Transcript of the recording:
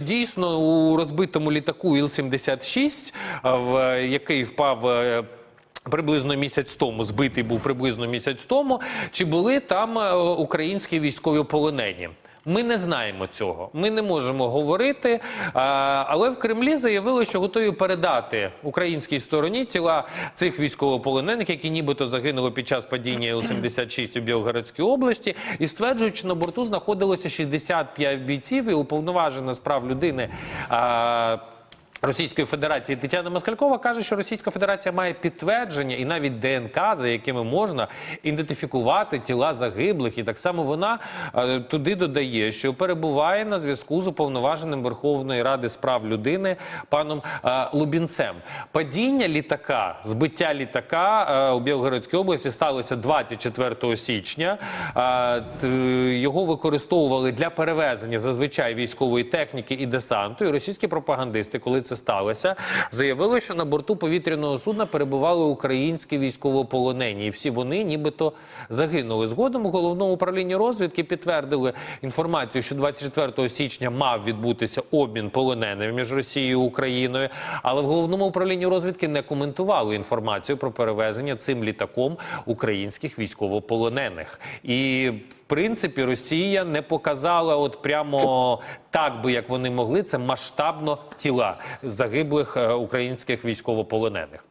Дійсно, у розбитому літаку Іл-76, а, в який впав. е, Приблизно місяць тому збитий був приблизно місяць тому. Чи були там е, українські військові полонені? Ми не знаємо цього. Ми не можемо говорити. Але в Кремлі заявили, що готові передати українській стороні тіла цих військовополонених, які нібито загинули під час падіння Іл-76 у Білгородській області, і стверджують, що на борту знаходилося 65 бійців, і уповноважена з прав людини. Російської Федерації Тетяна Москалькова каже, що Російська Федерація має підтвердження і навіть ДНК, за якими можна ідентифікувати тіла загиблих. І так само вона е, туди додає, що перебуває на зв'язку з уповноваженим Верховної Ради з прав людини паном е, Лубінцем. Падіння літака, збиття літака е, у Білгородській області сталося 24 січня. Його використовували для перевезення зазвичай військової техніки і десанту. І російські пропагандисти, коли це сталося, заявили, що на борту повітряного судна перебували українські військовополонені, і всі вони нібито загинули. Згодом у головному управлінні розвідки підтвердили інформацію, що 24 січня мав відбутися обмін полоненими між Росією і Україною, але в головному управлінні розвідки не коментували інформацію про перевезення цим літаком українських військовополонених. І в принципі Росія не показала от прямо так би, як вони могли, це масштабно тіла загиблих е, українських військовополонених.